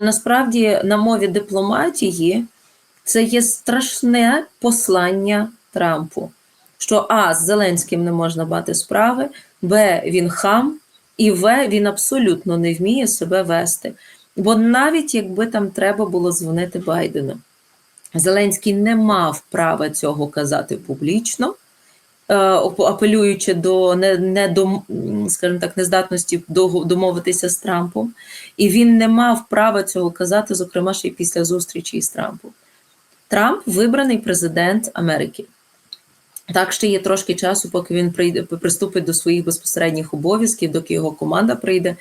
Насправді, на мові дипломатії, це є страшне послання Трампу, що А, з Зеленським не можна мати справи, Б, він хам, і В, він абсолютно не вміє себе вести. Бо навіть якби там треба було дзвонити Байдену, Зеленський не мав права цього казати публічно, апелюючи до не, не до, скажімо так, нездатності домовитися з Трампом, і він не мав права цього казати, зокрема ще й після зустрічі із Трампом. Трамп вибраний президент Америки. Так, ще є трошки часу, поки він прийде, приступить до своїх безпосередніх обов'язків, доки його команда прийде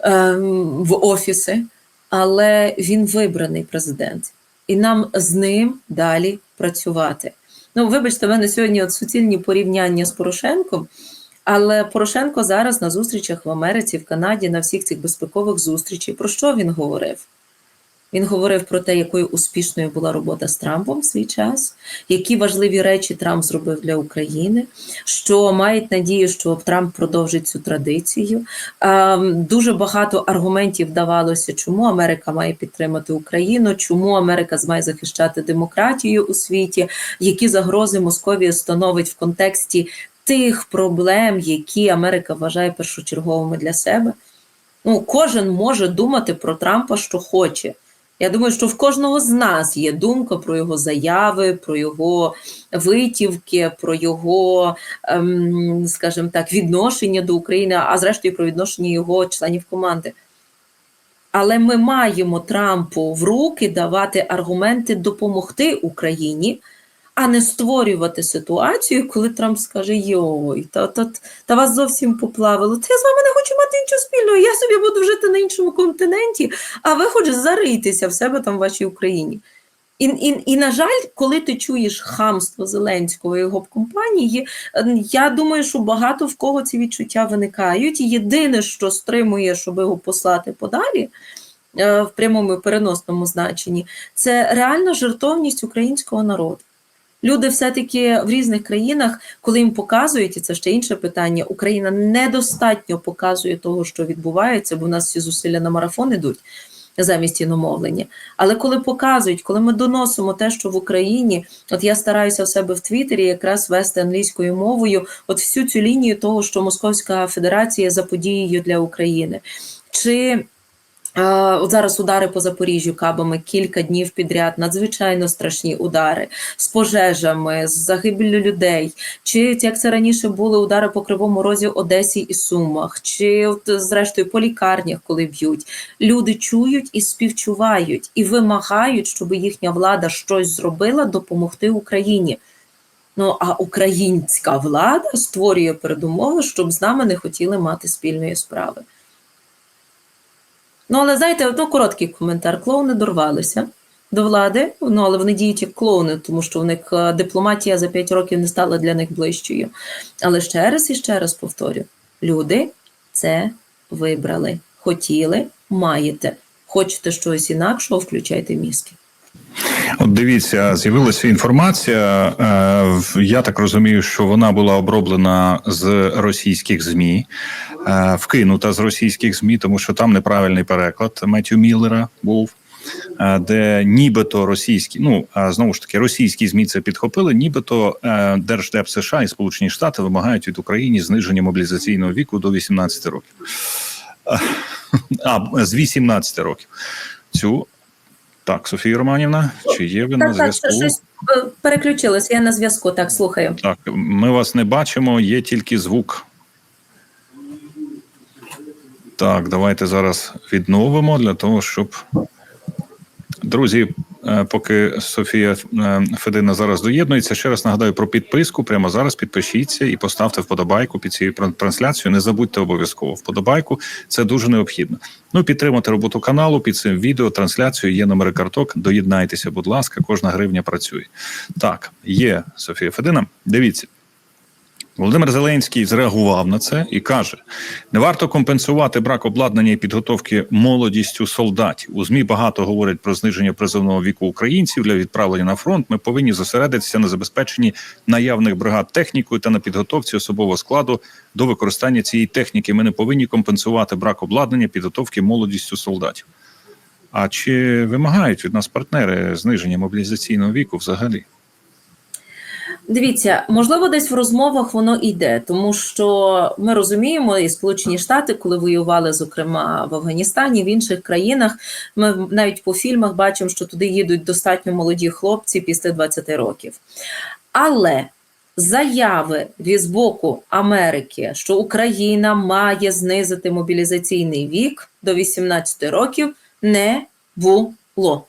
ем, в офіси. Але він вибраний президент, і нам з ним далі працювати. Ну, вибачте, в мене сьогодні от суцільні порівняння з Порошенком. Але Порошенко зараз на зустрічах в Америці, в Канаді, на всіх цих безпекових зустрічах, про що він говорив? Він говорив про те, якою успішною була робота з Трампом в свій час, які важливі речі Трамп зробив для України, що мають надію, що Трамп продовжить цю традицію. Ем, Дуже багато аргументів давалося, чому Америка має підтримати Україну, чому Америка має захищати демократію у світі, які загрози Московія становить в контексті тих проблем, які Америка вважає першочерговими для себе. Ну, кожен може думати про Трампа, що хоче. Я думаю, що в кожного з нас є думка про його заяви, про його витівки, про його, ем, скажімо так, відношення до України, а зрештою про відношення його членів команди. Але ми маємо Трампу в руки давати аргументи допомогти Україні, а не створювати ситуацію, коли Трамп скаже: Йой, та, та, та вас зовсім поплавило. Та я з вами не хочу мати нічого спільного. Я собі буду жити на іншому континенті, а ви хоч зарийтеся в себе там в вашій Україні. І, і, і, на жаль, коли ти чуєш хамство Зеленського і його компанії, я думаю, що багато в кого ці відчуття виникають. Єдине, що стримує, щоб його послати подалі е, в прямому переносному значенні, це реальна жертовність українського народу. Люди все-таки в різних країнах, коли їм показують, і це ще інше питання, Україна недостатньо показує того, що відбувається, бо в нас всі зусилля на марафон ідуть замість іномовлення. Але коли показують, коли ми доносимо те, що в Україні, от я стараюся в себе в Твіттері якраз вести англійською мовою, от всю цю лінію того, що Московська Федерація за подією для України. Чи От зараз удари по Запоріжжю кабами кілька днів підряд, надзвичайно страшні удари з пожежами, з загибелью людей. Чи як це раніше були удари по Кривому Розі, Одесі і Сумах, чи от, зрештою по лікарнях, коли б'ють. Люди чують і співчувають, і вимагають, щоб їхня влада щось зробила допомогти Україні. Ну а українська влада створює передумови, щоб з нами не хотіли мати спільної справи. Ну, але знаєте, ну, короткий коментар. Клоуни дорвалися до влади, ну але вони діють як клоуни, тому що в них е, дипломатія за 5 років не стала для них ближчою. Але ще раз і ще раз повторю: люди це вибрали, хотіли, маєте. Хочете щось інакшого, включайте мізки. От дивіться, з'явилася інформація. е, Я так розумію, що вона була оброблена з російських змі, е, вкинута з російських змі, тому що там неправильний переклад Меттю Міллера був. е, Де нібито російські, ну знову ж таки, російські змі це підхопили, нібито Держдеп США і Сполучені Штати вимагають від України зниження мобілізаційного віку до 18 років. А з 18 років. Цю так, Софія Романівна, чи є ви на Так, так, зв'язку? що щось переключилось. Я на зв'язку. Так, слухаю. Так, ми вас не бачимо, є тільки звук. Так, давайте зараз відновимо для того, щоб. Друзі, е, поки Софія е, Федина зараз доєднується, ще раз нагадаю про підписку. Прямо зараз підпишіться і поставте вподобайку під цією трансляцією. Не забудьте обов'язково вподобайку. Це дуже необхідно. Ну, підтримати роботу каналу під цим відео. Трансляцією є номери карток. Доєднайтеся, будь ласка, кожна гривня працює. Так, є Софія Федина. Дивіться. Володимир Зеленський зреагував на це і каже: не варто компенсувати брак обладнання і підготовки молодістю солдатів. У змі багато говорять про зниження призовного віку українців для відправлення на фронт. Ми повинні зосередитися на забезпеченні наявних бригад технікою та на підготовці особового складу до використання цієї техніки. Ми не повинні компенсувати брак обладнання підготовки молодістю солдатів. А чи вимагають від нас партнери зниження мобілізаційного віку взагалі? Дивіться, можливо, десь в розмовах воно йде, тому що ми розуміємо, і Сполучені Штати, коли воювали, зокрема в Афганістані, в інших країнах, ми навіть по фільмах бачимо, що туди їдуть достатньо молоді хлопці після 20 років. Але заяви з боку Америки, що Україна має знизити мобілізаційний вік до 18 років, не було.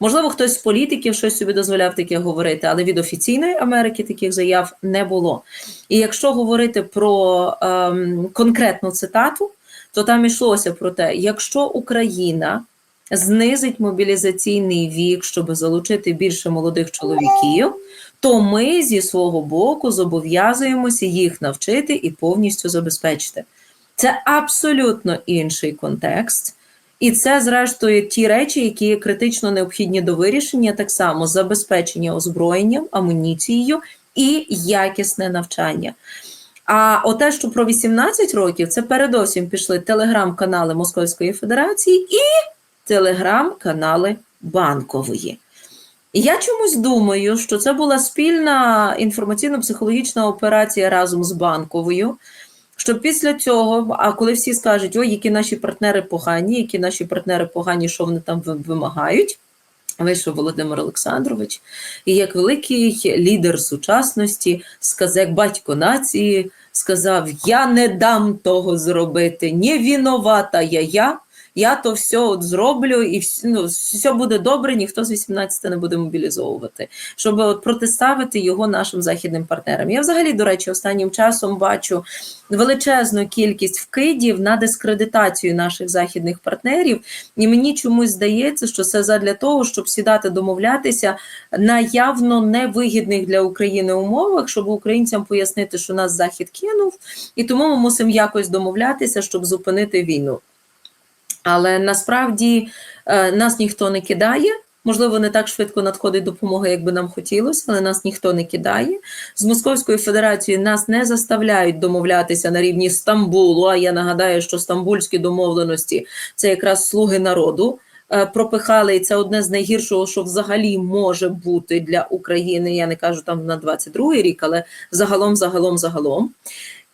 Можливо, хтось з політиків щось собі дозволяв таке говорити, але від офіційної Америки таких заяв не було. І якщо говорити про ем, конкретну цитату, то там йшлося про те, якщо Україна знизить мобілізаційний вік, щоб залучити більше молодих чоловіків, то ми зі свого боку зобов'язуємося їх навчити і повністю забезпечити. Це абсолютно інший контекст. І це, зрештою, ті речі, які критично необхідні до вирішення, так само забезпечення озброєнням, амуніцією і якісне навчання. А оте, що про 18 років, це передовсім пішли телеграм-канали Московської Федерації і телеграм-канали Банкової. Я чомусь думаю, що це була спільна інформаційно-психологічна операція разом з банковою. Що після цього, а коли всі скажуть, ой, які наші партнери погані, які наші партнери погані, що вони там вимагають, вийшов Володимир Олександрович, і як великий лідер сучасності, сказав, як батько нації, сказав: Я не дам того зробити, не виновата я я. Я то все от зроблю, і ну, все буде добре, ніхто з 18 не буде мобілізовувати, щоб от протиставити його нашим західним партнерам. Я взагалі, до речі, останнім часом бачу величезну кількість вкидів на дискредитацію наших західних партнерів, і мені чомусь здається, що це задля того, щоб сідати домовлятися на явно невигідних для України умовах, щоб українцям пояснити, що нас захід кинув, і тому ми мусимо якось домовлятися, щоб зупинити війну. Але насправді е, нас ніхто не кидає. Можливо, не так швидко надходить допомога, як би нам хотілося, але нас ніхто не кидає. З Московською Федерацією нас не заставляють домовлятися на рівні Стамбулу. А я нагадаю, що стамбульські домовленості це якраз слуги народу. е, Пропихали, і це одне з найгіршого, що взагалі може бути для України. Я не кажу там на 22-й рік, але загалом, загалом, загалом.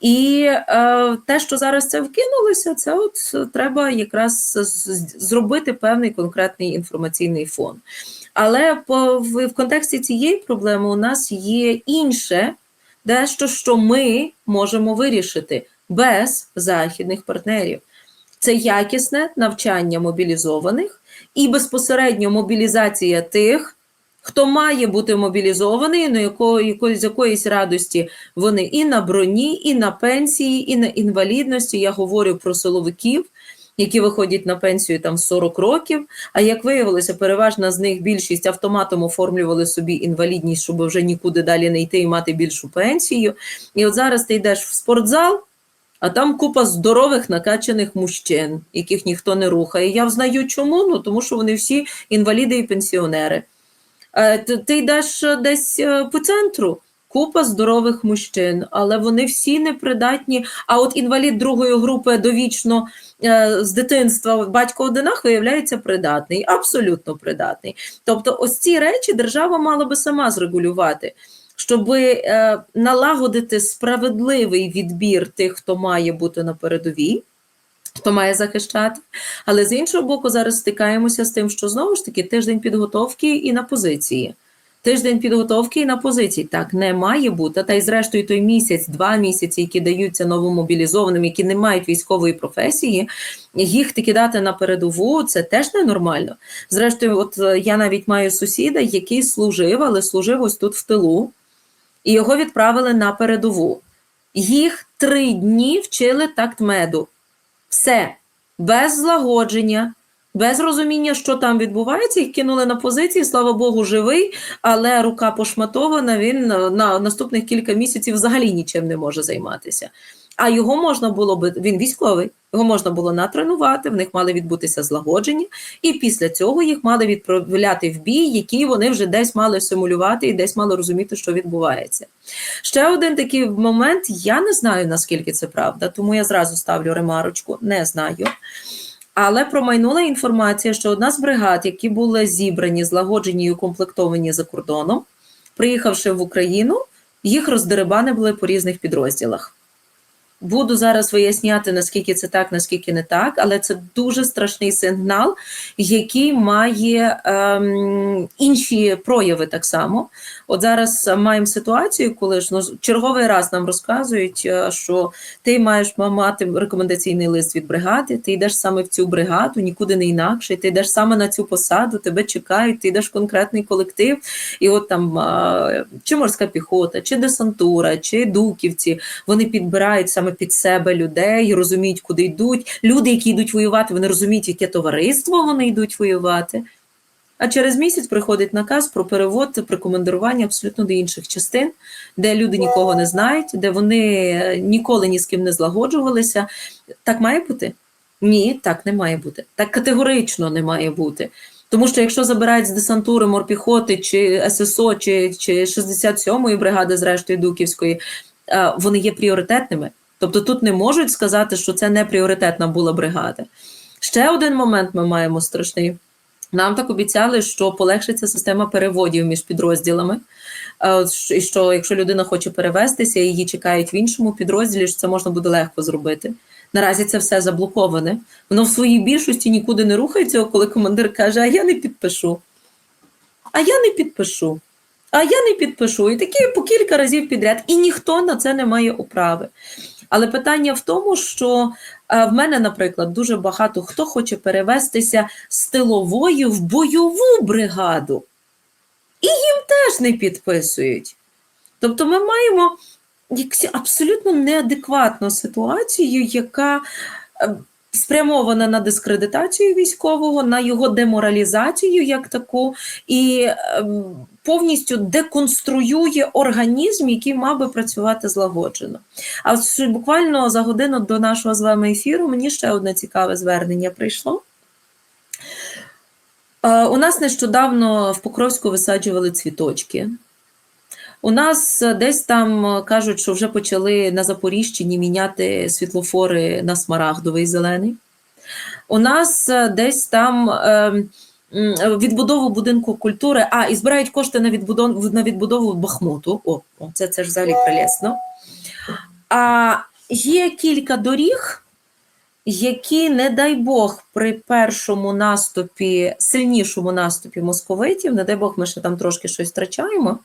І е, те, що зараз це вкинулося, це от е, треба якраз зробити певний конкретний інформаційний фон. Але по, в, в контексті цієї проблеми у нас є інше, дещо, що ми можемо вирішити без західних партнерів. Це якісне навчання мобілізованих і безпосередньо мобілізація тих, хто має бути мобілізований, на якої, з якоїсь радості вони і на броні, і на пенсії, і на інвалідності. Я говорю про силовиків, які виходять на пенсію там в 40 років. А як виявилося, переважна з них більшість автоматом оформлювали собі інвалідність, щоб вже нікуди далі не йти і мати більшу пенсію. І от зараз ти йдеш в спортзал. А там купа здорових накачаних мужчин, яких ніхто не рухає. Я взнаю чому? Ну тому що вони всі інваліди і пенсіонери. Е, Ти, йдеш е, десь е, по центру, купа здорових мужчин, але вони всі непридатні. А от інвалід другої групи довічно з дитинства батько одинах виявляється придатний, абсолютно придатний. Тобто, ось ці речі держава мала би сама зрегулювати. Щоб налагодити справедливий відбір тих, хто має бути на передовій, хто має захищати. Але з іншого боку, зараз стикаємося з тим, що знову ж таки тиждень підготовки і на позиції. Тиждень підготовки і на позиції так не має бути. Та й зрештою той місяць, два місяці, які даються новомобілізованим, які не мають військової професії, їх таки дати на передову це теж ненормально. Зрештою, от е, я навіть маю сусіда, який служив, але служив ось тут в тилу, і його відправили на передову. Їх три дні вчили такт меду. Все без злагодження, без розуміння, що там відбувається, їх кинули на позиції, слава Богу, живий, але рука пошматована, він на на наступних кілька місяців взагалі нічим не може займатися. А його можна було би, він військовий, його можна було натренувати, в них мали відбутися злагодження, і після цього їх мали відправляти в бій, які вони вже десь мали симулювати і десь мали розуміти, що відбувається. Ще один такий момент, я не знаю, наскільки це правда, тому я зразу ставлю ремарочку, не знаю. Але промайнула інформація, що одна з бригад, які були зібрані, злагоджені і укомплектовані за кордоном, приїхавши в Україну, їх роздерибанили по різних підрозділах. Буду зараз виясняти, наскільки це так, наскільки не так, але це дуже страшний сигнал, який має ем, інші прояви так само. От зараз маємо ситуацію, коли ж ну, черговий раз нам розказують, е, що ти маєш мати рекомендаційний лист від бригади, ти йдеш саме в цю бригаду, нікуди не інакше, ти йдеш саме на цю посаду, тебе чекають, ти йдеш в конкретний колектив, і от там е, чи морська піхота, чи десантура, чи дуківці, вони підбирають саме під себе людей, розуміють, куди йдуть. Люди, які йдуть воювати, вони розуміють, яке товариство вони йдуть воювати. А через місяць приходить наказ про перевод при командируванні абсолютно до інших частин, де люди нікого не знають, де вони е, ніколи ні з ким не злагоджувалися. Так має бути? Ні, так не має бути. Так категорично не має бути. Тому що якщо забирають з десантури морпіхоти чи ССО, чи, чи 67-ї бригади, зрештою Дуківської, е, вони є пріоритетними. Тобто тут не можуть сказати, що це не пріоритетна була бригада. Ще один момент ми маємо страшний. Нам так обіцяли, що полегшиться система переводів між підрозділами. Е, І що якщо людина хоче перевестися, її чекають в іншому підрозділі, що це можна буде легко зробити. Наразі це все заблоковане. Воно в своїй більшості нікуди не рухається, коли командир каже: А я не підпишу. А я не підпишу. А я не підпишу. І такі по кілька разів підряд. І ніхто на це не має управи. Але питання в тому, що е, в мене, наприклад, дуже багато хто хоче перевестися з тилової в бойову бригаду. І їм теж не підписують. Тобто ми маємо якусь абсолютно неадекватну ситуацію, яка е, спрямована на дискредитацію військового, на його деморалізацію як таку, і ем, повністю деконструює організм, який мав би працювати злагоджено. А буквально за годину до нашого з вами ефіру мені ще одне цікаве звернення прийшло. Е, У нас нещодавно в Покровську висаджували цвіточки. У нас е, десь там е, кажуть, що вже почали на Запоріжчині міняти світлофори на смарагдовий зелений. У нас десь там е, м, відбудову будинку культури, а і збирають кошти на відбудову, на відбудову Бахмуту. О, це, це ж взагалі прелесно. А є кілька доріг, які, не дай Бог, при першому наступі, сильнішому наступі московитів, не дай Бог, ми ще там трошки щось втрачаємо.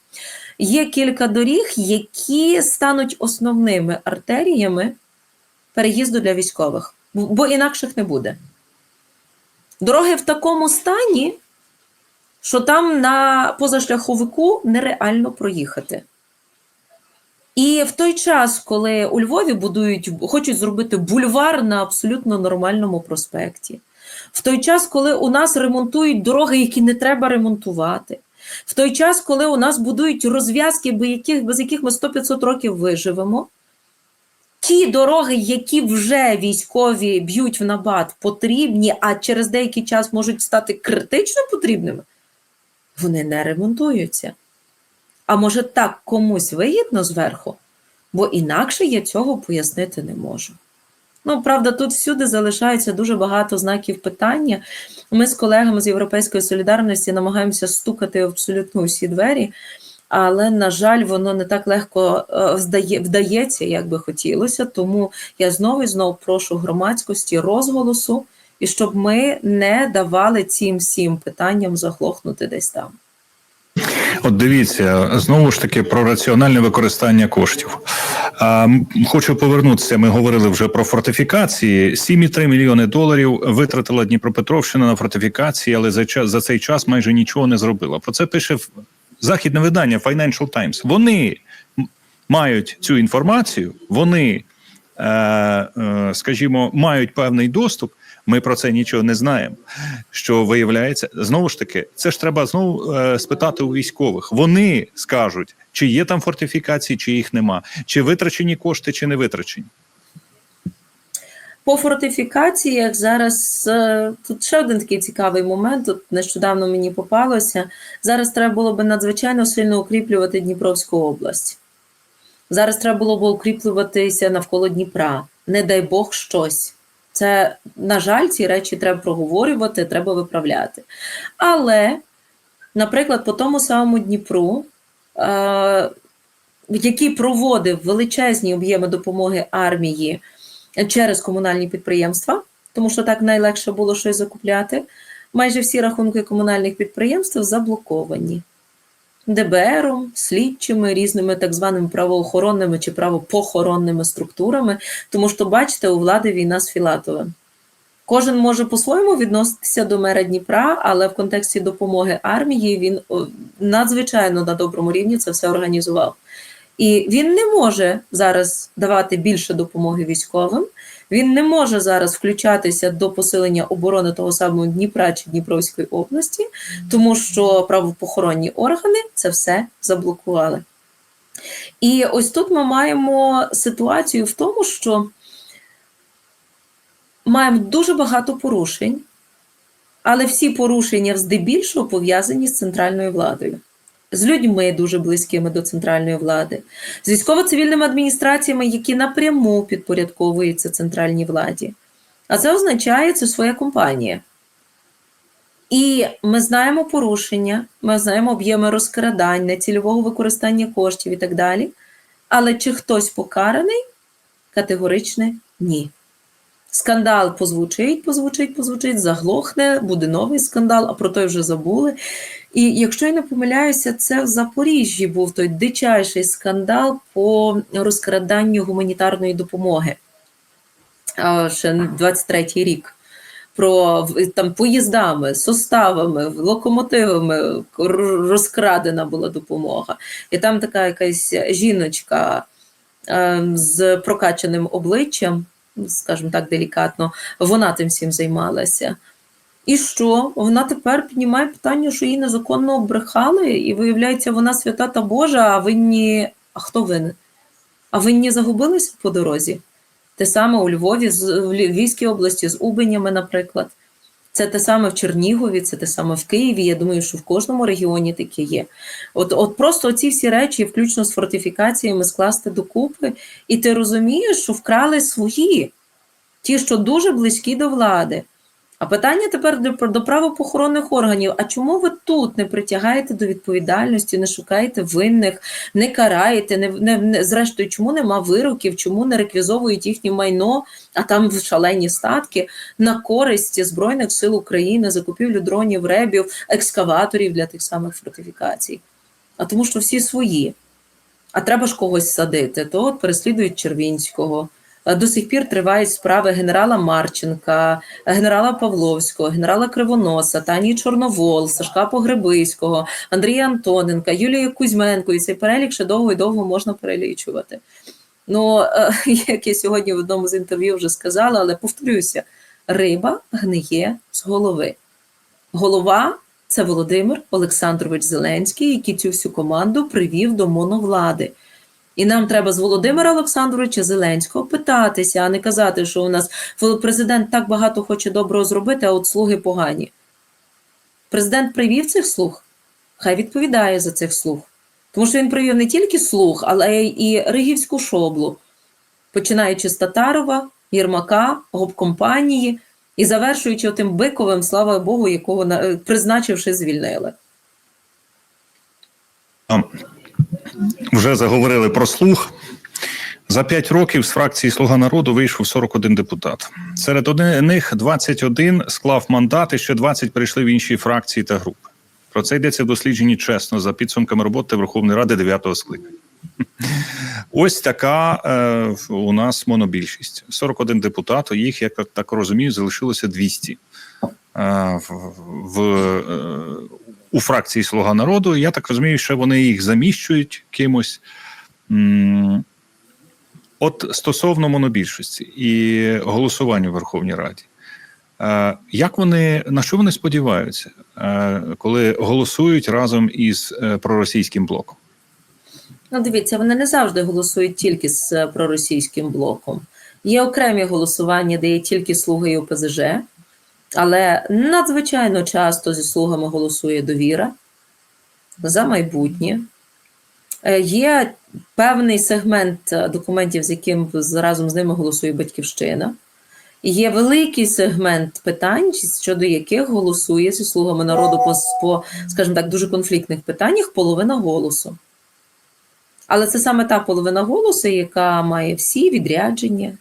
Є кілька доріг, які стануть основними артеріями переїзду для військових, бо інакших не буде. Дороги в такому стані, що там на позашляховику нереально проїхати. І в той час, коли у Львові будують, хочуть зробити бульвар на абсолютно нормальному проспекті, в той час, коли у нас ремонтують дороги, які не треба ремонтувати, в той час, коли у нас будують розв'язки, без яких, ми 100-500 років виживемо, ті дороги, які вже військові б'ють в набат, потрібні, а через деякий час можуть стати критично потрібними, вони не ремонтуються. А може так комусь вигідно зверху, бо інакше я цього пояснити не можу. Ну, правда, тут всюди залишається дуже багато знаків питання. Ми з колегами з Європейської солідарності намагаємося стукати абсолютно усі двері, але, на жаль, воно не так легко е, вдається, як би хотілося. Тому я знову і знову прошу громадськості розголосу, і щоб ми не давали цим всім питанням заглохнути десь там. От дивіться, знову ж таки про раціональне використання коштів. Хочу повернутися. Ми говорили вже про фортифікації. 7,3 мільйони доларів витратила Дніпропетровщина на фортифікації, але за час за цей час майже нічого не зробила. Про це пише західне видання Financial Times. Вони мають цю інформацію, вони, е, е, скажімо, мають певний доступ. Ми про це нічого не знаємо. Що виявляється, знову ж таки, це ж треба знову е, спитати у військових. Вони скажуть, чи є там фортифікації, чи їх нема, чи витрачені кошти, чи не витрачені. По фортифікаціях зараз е, тут ще один такий цікавий момент. Тут нещодавно мені попалося. Зараз треба було би надзвичайно сильно укріплювати Дніпровську область. Зараз треба було б укріплюватися навколо Дніпра. Не дай Бог щось. Це, на жаль, ці речі треба проговорювати, треба виправляти. Але, наприклад, по тому самому Дніпру, е, який проводив величезні об'єми допомоги армії через комунальні підприємства, тому що так найлегше було щось закупляти, майже всі рахунки комунальних підприємств заблоковані. ДБРом, слідчими, різними так званими правоохоронними чи правопохоронними структурами, тому що, бачите, у влади війна з Філатовим. Кожен може по-своєму відноситися до мера Дніпра, але в контексті допомоги армії він надзвичайно на доброму рівні це все організував. І він не може зараз давати більше допомоги військовим. Він не може зараз включатися до посилення оборони того самого Дніпра чи Дніпровської області, тому що правопохоронні органи це все заблокували. І ось тут ми маємо ситуацію в тому, що маємо дуже багато порушень, але всі порушення здебільшого пов'язані з центральною владою. З людьми дуже близькими до центральної влади, з військово-цивільними адміністраціями, які напряму підпорядковуються центральній владі. А це означає, це своя компанія. І ми знаємо порушення, ми знаємо об'єми розкрадань, нецільового використання коштів і так далі. Але чи хтось покараний? Категоричне ні. Скандал позвучить, позвучить, позвучить, заглохне, буде новий скандал, а про той вже забули. І якщо я не помиляюся, це в Запоріжжі був той дичайший скандал по розкраданню гуманітарної допомоги. Ще 23-й рік. Про там поїздами, составами, локомотивами розкрадена була допомога. І там така якась жіночка е, з прокачаним обличчям, скажімо так, делікатно, вона тим всім займалася. І що? Вона тепер піднімає питання, що її незаконно обрехали, і виявляється, вона свята та Божа, а винні. А хто винен? А винні загубилися по дорозі? Те саме у Львові, в Львівській області, з Убенями, наприклад. Це те саме в Чернігові, це те саме в Києві. Я думаю, що в кожному регіоні таке є. От от просто ці всі речі, включно з фортифікаціями, скласти докупи, і ти розумієш, що вкрали свої, ті, що дуже близькі до влади. А питання тепер до, до правопохоронних органів: а чому ви тут не притягаєте до відповідальності, не шукаєте винних, не караєте, не, не, не зрештою, чому нема вироків, чому не реквізовують їхнє майно, а там шалені статки на користь Збройних сил України, закупівлю дронів, ребів, екскаваторів для тих самих фортифікацій? А тому, що всі свої. А треба ж когось садити, то от переслідують Червінського. До сих пір тривають справи генерала Марченка, генерала Павловського, генерала Кривоноса, Тані Чорновол, Сашка Погребиського, Андрія Антоненка, Юлії Кузьменко. І цей перелік ще довго і довго можна перелічувати. Ну, як я сьогодні в одному з інтерв'ю вже сказала, але повторюся: риба гниє з голови. Голова це Володимир Олександрович Зеленський, який цю всю команду привів до моновлади. І нам треба з Володимира Олександровича Зеленського питатися, а не казати, що у нас президент так багато хоче доброго зробити, а от слуги погані. Президент привів цих слуг, хай відповідає за цих слуг. Тому що він привів не тільки слуг, але й Ригівську шоблу, починаючи з Татарова, Єрмака, гопкомпанії і завершуючи тим биковим, слава Богу, якого призначивши, звільнили. Вже заговорили про слух. За п'ять років з фракції Слуга народу вийшов 41 депутат. Серед них 21 склав мандат, і ще 20 перейшли в інші фракції та групи. Про це йдеться в дослідженні чесно за підсумками роботи Верховної Ради 9-го скликання. Ось така е, у нас монобільшість. 41 депутат, їх, як так розумію, залишилося 200 е, в, в, е, у фракції Слуга народу. Я так розумію, що вони їх заміщують кимось. От стосовно монобільшості і голосування в Верховній Раді. Як вони на що вони сподіваються, коли голосують разом із проросійським блоком? Ну, дивіться, вони не завжди голосують тільки з проросійським блоком. Є окремі голосування, де є тільки слуги і ОПЗЖ, але надзвичайно часто зі слугами голосує довіра за майбутнє. Є певний сегмент документів, з яким разом з ними голосує Батьківщина. Є великий сегмент питань, щодо яких голосує зі слугами народу по, по, скажімо так, дуже конфліктних питаннях половина голосу. Але це саме та половина голосу, яка має всі відрядження,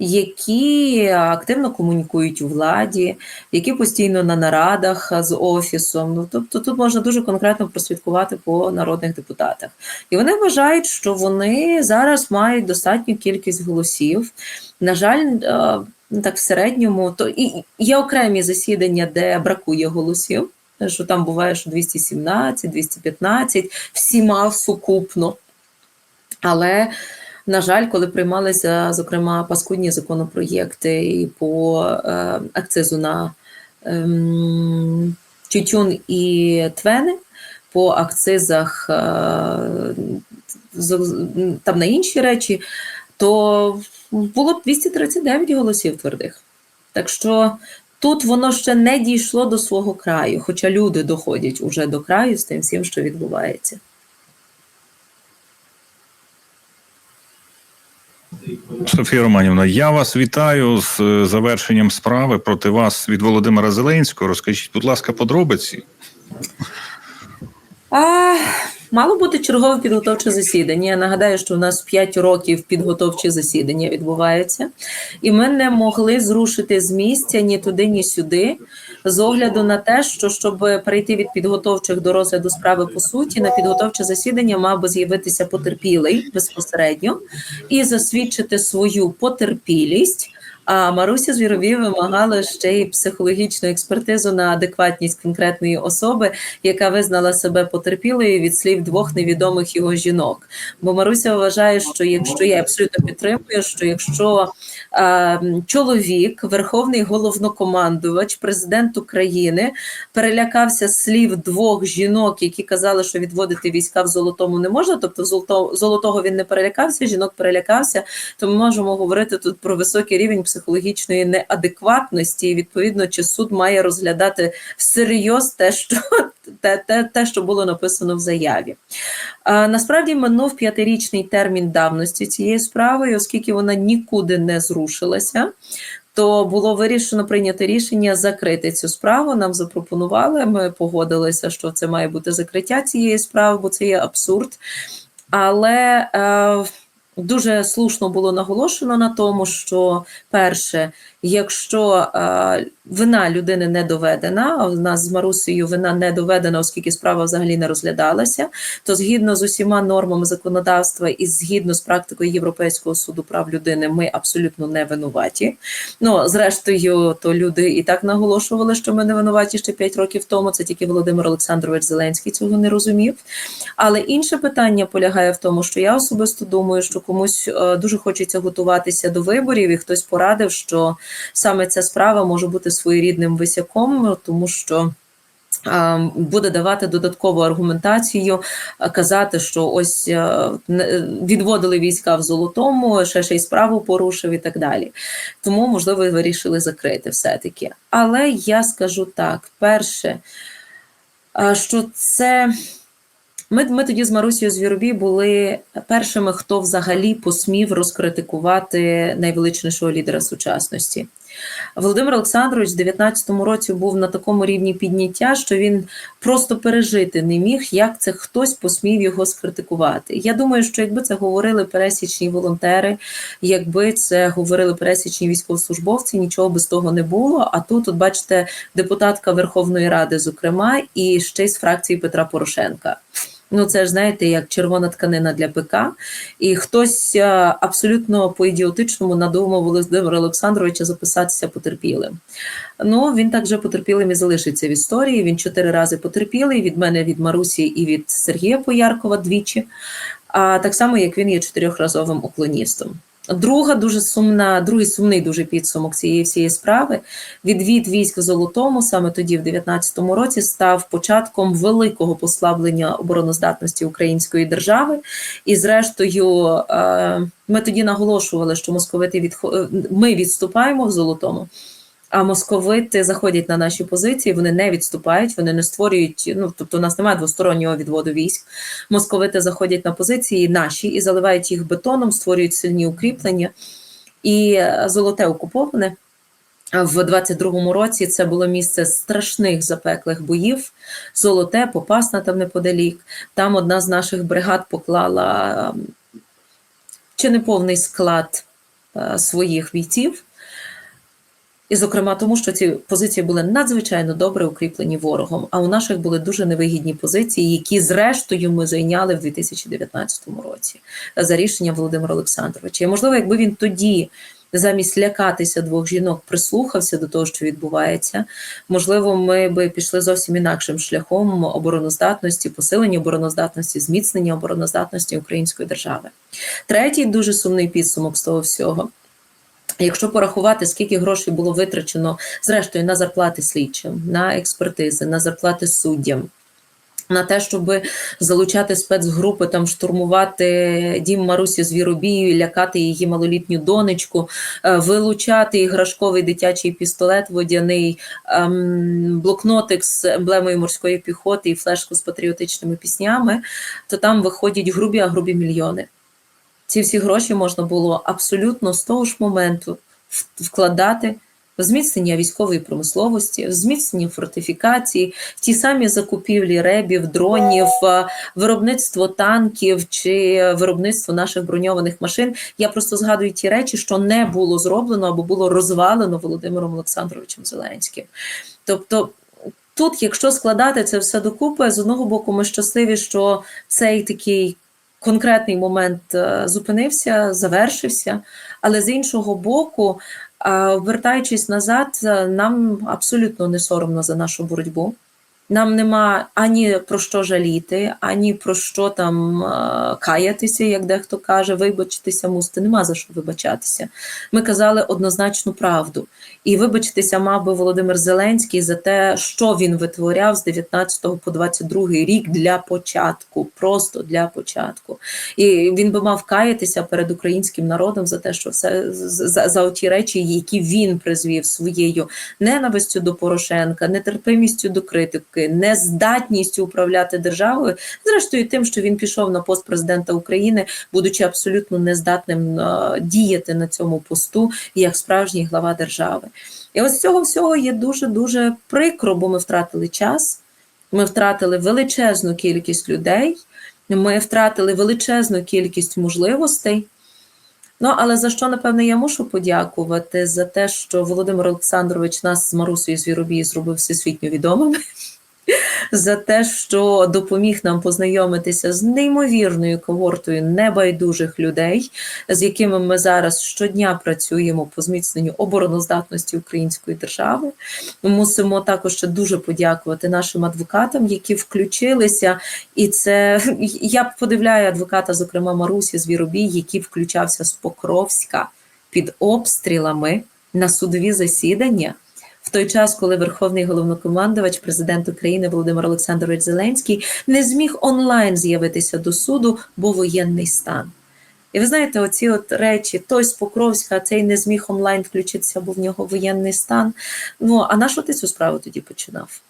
які активно комунікують у владі, які постійно на нарадах з офісом. Ну тобто тут можна дуже конкретно прослідкувати по народних депутатах. І вони вважають, що вони зараз мають достатню кількість голосів. На жаль, е, ну, так в середньому, то і є окремі засідання, де бракує голосів. Що там буває, що 217, 215, всіма сукупно. Але, на жаль, коли приймалися, зокрема, паскудні законопроєкти і по е, акцизу на е, тютюн і твени, по акцизах е, там на інші речі, то було б 239 голосів твердих. Так що тут воно ще не дійшло до свого краю, хоча люди доходять уже до краю з тим всім, що відбувається. Софія Романівна, я вас вітаю з е, завершенням справи проти вас від Володимира Зеленського. Розкажіть, будь ласка, подробиці. А, мало бути чергове підготовче засідання. Я нагадаю, що у нас 5 років підготовчі засідання відбуваються, і ми не могли зрушити з місця ні туди, ні сюди, з огляду на те, що щоб перейти від підготовчих до розгляду справи по суті, на підготовче засідання мав би з'явитися потерпілий безпосередньо і засвідчити свою потерпілість. А Маруся Звіровій вимагала ще й психологічну експертизу на адекватність конкретної особи, яка визнала себе потерпілою від слів двох невідомих його жінок. Бо Маруся вважає, що якщо я абсолютно підтримую, що якщо е, чоловік, верховний головнокомандувач, президент України, перелякався слів двох жінок, які казали, що відводити війська в золотому не можна, тобто золото, золотого він не перелякався, жінок перелякався, то ми можемо говорити тут про високий рівень психологічної неадекватності. І відповідно, чи суд має розглядати всерйоз те, що те, те, те, що було написано в заяві. А, насправді минув п'ятирічний термін давності цієї справи, оскільки вона нікуди не зрушилася. То було вирішено прийняти рішення закрити цю справу. Нам запропонували. Ми погодилися, що це має бути закриття цієї справи, бо це є абсурд. Але е, дуже слушно було наголошено на тому, що перше, якщо е, вина людини не доведена, а в нас з Марусею вина не доведена, оскільки справа взагалі не розглядалася, то згідно з усіма нормами законодавства і згідно з практикою Європейського суду прав людини, ми абсолютно не винуваті. Ну, зрештою, то люди і так наголошували, що ми не винуваті ще 5 років тому. Це тільки Володимир Олександрович Зеленський цього не розумів. Але інше питання полягає в тому, що я особисто думаю, що комусь е, дуже хочеться готуватися до виборів, і хтось порадив, що саме ця справа може бути своєрідним висяком, тому що. Буде давати додаткову аргументацію, казати, що ось е, відводили війська в золотому, ще ще й справу порушив і так далі. Тому, можливо, вирішили закрити все-таки. Але я скажу так: перше, що це ми, ми тоді з Марусією Звіробій були першими, хто взагалі посмів розкритикувати найвеличнішого лідера сучасності. Володимир Олександрович в 19-му році був на такому рівні підняття, що він просто пережити не міг, як це хтось посмів його скритикувати. Я думаю, що якби це говорили пересічні волонтери, якби це говорили пересічні військовослужбовці, нічого без того не було. А тут, от бачите, депутатка Верховної Ради, зокрема, і ще й з фракції Петра Порошенка. Ну, це ж знаєте, як червона тканина для ПК, і хтось е, абсолютно по-ідіотичному надумав Володимира Олександровича записатися потерпілим. Ну, він також потерпілим і залишиться в історії. Він чотири рази потерпілий від мене, від Марусі і від Сергія Пояркова двічі. А так само, як він є чотирьохразовим уклоністом. Друга дуже сумна, другий сумний дуже підсумок цієї всієї справи. Відвід військ в Золотому саме тоді, в 19-му році, став початком великого послаблення обороноздатності української держави. І, зрештою, е, ми тоді наголошували, що московити відхо... ми відступаємо в Золотому. А московити заходять на наші позиції, вони не відступають, вони не створюють. Ну тобто, у нас немає двостороннього відводу військ. Московити заходять на позиції наші і заливають їх бетоном, створюють сильні укріплення. і золоте окуповане. В 22-му році це було місце страшних запеклих боїв. Золоте, Попасна там неподалік. Там одна з наших бригад поклала ем, чи не повний склад е, своїх бійців. І, зокрема, тому що ці позиції були надзвичайно добре укріплені ворогом. А у наших були дуже невигідні позиції, які, зрештою, ми зайняли в 2019 році за рішенням Володимира Олександровича. І можливо, якби він тоді. Замість лякатися двох жінок, прислухався до того, що відбувається. Можливо, ми би пішли зовсім інакшим шляхом обороноздатності, посилення обороноздатності, зміцнення обороноздатності української держави. Третій дуже сумний підсумок з того всього. Якщо порахувати, скільки грошей було витрачено, зрештою, на зарплати слідчим, на експертизи, на зарплати суддям, на те, щоб залучати спецгрупи, там штурмувати дім Марусі Звіробію, лякати її малолітню донечку, е, вилучати іграшковий дитячий пістолет, водяний, ем, блокнотик з емблемою морської піхоти і флешку з патріотичними піснями, то там виходять грубі, а грубі мільйони. Ці всі гроші можна було абсолютно з того ж моменту вкладати в зміцнення військової промисловості, в зміцнення фортифікації, в ті самі закупівлі ребів, дронів, е, виробництво танків чи виробництво наших броньованих машин. Я просто згадую ті речі, що не було зроблено або було розвалено Володимиром Олександровичем Зеленським. Тобто. Тут, якщо складати це все докупи, з одного боку, ми щасливі, що цей такий конкретний момент е, зупинився, завершився. Але з іншого боку, е, вертаючись назад, е, нам абсолютно не соромно за нашу боротьбу. Нам нема ані про що жаліти, ані про що там е, каятися, як дехто каже, вибачитися мусити. Нема за що вибачатися. Ми казали однозначну правду. І вибачитися мав би Володимир Зеленський за те, що він витворяв з 19 по 22 рік для початку, просто для початку. І він би мав каятися перед українським народом за те, що все за, за оті речі, які він призвів своєю ненавистю до Порошенка, нетерпимістю до критики, нездатністю управляти державою, зрештою, тим, що він пішов на пост президента України, будучи абсолютно нездатним е, діяти на цьому посту як справжній глава держави. І ось цього всього є дуже дуже прикро, бо ми втратили час, ми втратили величезну кількість людей, ми втратили величезну кількість можливостей. Ну, але за що, напевне, я мушу подякувати за те, що Володимир Олександрович нас з Марусею Звіробій зробив всесвітньо відомими, за те, що допоміг нам познайомитися з неймовірною когортою небайдужих людей, з якими ми зараз щодня працюємо по зміцненню обороноздатності української держави. Мусимо також ще дуже подякувати нашим адвокатам, які включилися. І це я подивляю адвоката, зокрема Марусі Звіробій, який включався з Покровська під обстрілами на судові засідання. В той час, коли Верховний головнокомандувач, президент України Володимир Олександрович Зеленський не зміг онлайн з'явитися до суду, бо воєнний стан. І ви знаєте, оці от речі, той з Покровська, а цей не зміг онлайн включитися, бо в нього воєнний стан. Ну а на що ти цю справу тоді починав,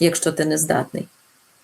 якщо ти не здатний?